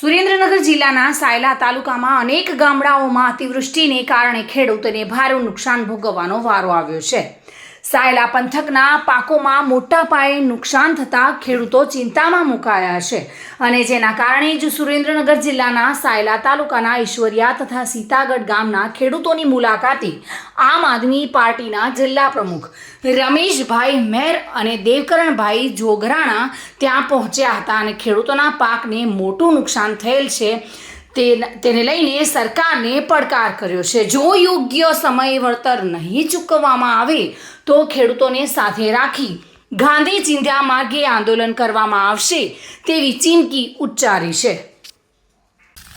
સુરેન્દ્રનગર જિલ્લાના સાયલા તાલુકામાં અનેક ગામડાઓમાં અતિવૃષ્ટિને કારણે ખેડૂતોને ભારે નુકસાન ભોગવવાનો વારો આવ્યો છે. સાયલા પંથકના પાકોમાં મોટા પાયે નુકસાન થતાં ખેડૂતો ચિંતામાં મુકાયા છે. અને જેના કારણે જ સુરેન્દ્રનગર જિલ્લાના સાયલા તાલુકાના ઈશ્વરિયા તથા સીતાગઢ ગામના ખેડૂતોની મુલાકાતે આમ આદમી પાર્ટીના જિલ્લા પ્રમુખ રમેશભાઈ મેર અને દેવકરણભાઈ જોગરાણા ત્યાં પહોંચ્યા હતા અને ખેડૂતોના પાકને મોટું નુકસાન થયેલ છે. તેને લઈને સરકારને પડકાર કર્યો છે. જો યોગ્ય સમયે વળતર નહીં ચૂકવવામાં આવે, તો ખેડૂતોને સાથે રાખી ગાંધી ચિંધ્યા માર્ગે આંદોલન કરવામાં આવશે તેવી ચીમકી ઉચ્ચારી છે.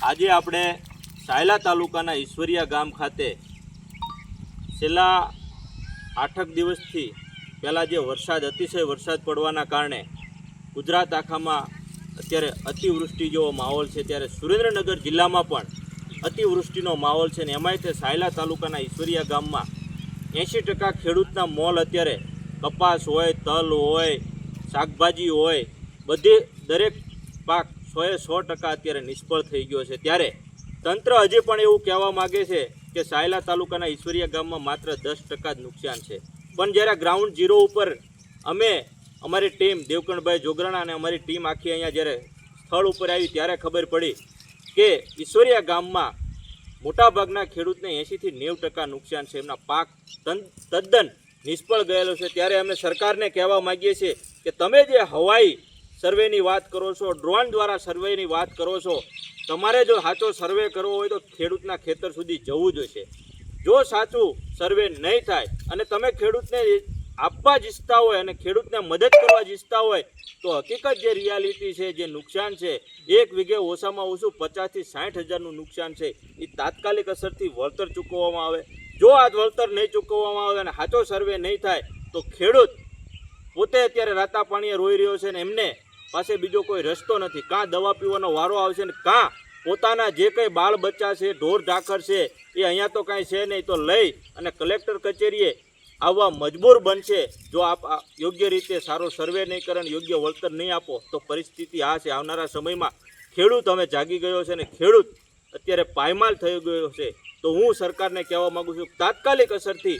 આજે આપણે સાયલા તાલુકાના ઈશ્વરિયા ગામ ખાતે છેલ્લા આઠક દિવસથી પહેલાં જે વરસાદ, અતિશય વરસાદ પડવાના કારણે ગુજરાત આખામાં અત્યારે અતિવૃષ્ટિ જેવો માહોલ છે. ત્યારે સુરેન્દ્રનગર જિલ્લામાં પણ અતિવૃષ્ટિનો માહોલ છે ને એમાંય તે સાયલા તાલુકાના ઈશ્વરિયા ગામમાં એંશી ટકા ખેડૂતના મોલ અત્યારે કપાસ હોય, તલ હોય, શાકભાજી હોય, બધે દરેક પાક સોએ સો ટકા અત્યારે નિષ્ફળ થઈ ગયો છે. ત્યારે તંત્ર હજી પણ એવું કહેવા માગે છે કે સાયલા તાલુકાના ઈશ્વરિયા ગામમાં માત્ર દસ ટકા જ નુકસાન છે. પણ જ્યારે ગ્રાઉન્ડ ઝીરો ઉપર અમે અમારી ટીમ દેવકણભાઈ જોગરાણા અને અમારી ટીમ આખી અહીંયા જ્યારે સ્થળ ઉપર આવી ત્યારે ખબર પડી કે ઈશ્વરિયા ગામમાં મોટાભાગના ખેડૂતને એંશીથી નેવું ટકા નુકસાન છે. એમના પાક તદ્દન નિષ્ફળ ગયેલો છે. ત્યારે અમે સરકારને કહેવા માગીએ છીએ કે તમે જે હવાઈ સર્વેની વાત કરો છો, ડ્રોન દ્વારા સર્વેની વાત કરો છો, તમારે જો સાચો સર્વે કરવો હોય તો ખેડૂતના ખેતર સુધી જવું જોઈશે જો સાચું સર્વે નહીં થાય અને તમે ખેડૂતને આપવા જ ઈચ્છતા હોય અને ખેડૂતને મદદ કરવા જ ઈચ્છતા હોય, તો હકીકત જે રિયાલિટી છે, જે નુકસાન છે, એક વીઘે ઓછામાં ઓછું પચાસથી સાઠ હજારનું નુકસાન છે એ તાત્કાલિક અસરથી વળતર ચૂકવવામાં આવે. જો આ વળતર નહીં ચૂકવવામાં આવે અને સાચો સર્વે નહીં થાય, તો ખેડૂત પોતે અત્યારે રાતા પાણીએ રોઈ રહ્યો છે ને એમને પાસે બીજો કોઈ રસ્તો નથી. કાં દવા પીવાનો વારો આવશે ને કાં પોતાના જે કંઈ બાળ બચ્ચા છે, ઢોર ઢાકર છે, એ અહીંયા તો કાંઈ છે નહીં, તો લઈ અને કલેક્ટર કચેરીએ આવવા મજબૂર બનશે. જો આપ યોગ્ય રીતે સારો સર્વે નહીં કરે યોગ્ય વળતર નહીં આપો, તો પરિસ્થિતિ આ છે. આવનારા સમયમાં ખેડૂત અમે જાગી ગયો છે અને ખેડૂત અત્યારે પાયમાલ થઈ ગયો છે. તો હું સરકારને કહેવા માગું છું, તાત્કાલિક અસરથી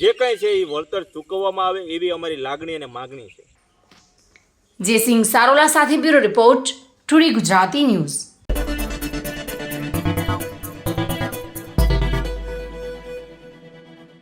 જે કંઈ છે એ વળતર ચૂકવવામાં આવે એવી અમારી લાગણી અને માગણી છે. જયસિંહ સારોલા સાથે bureau report, two D Gujarati news.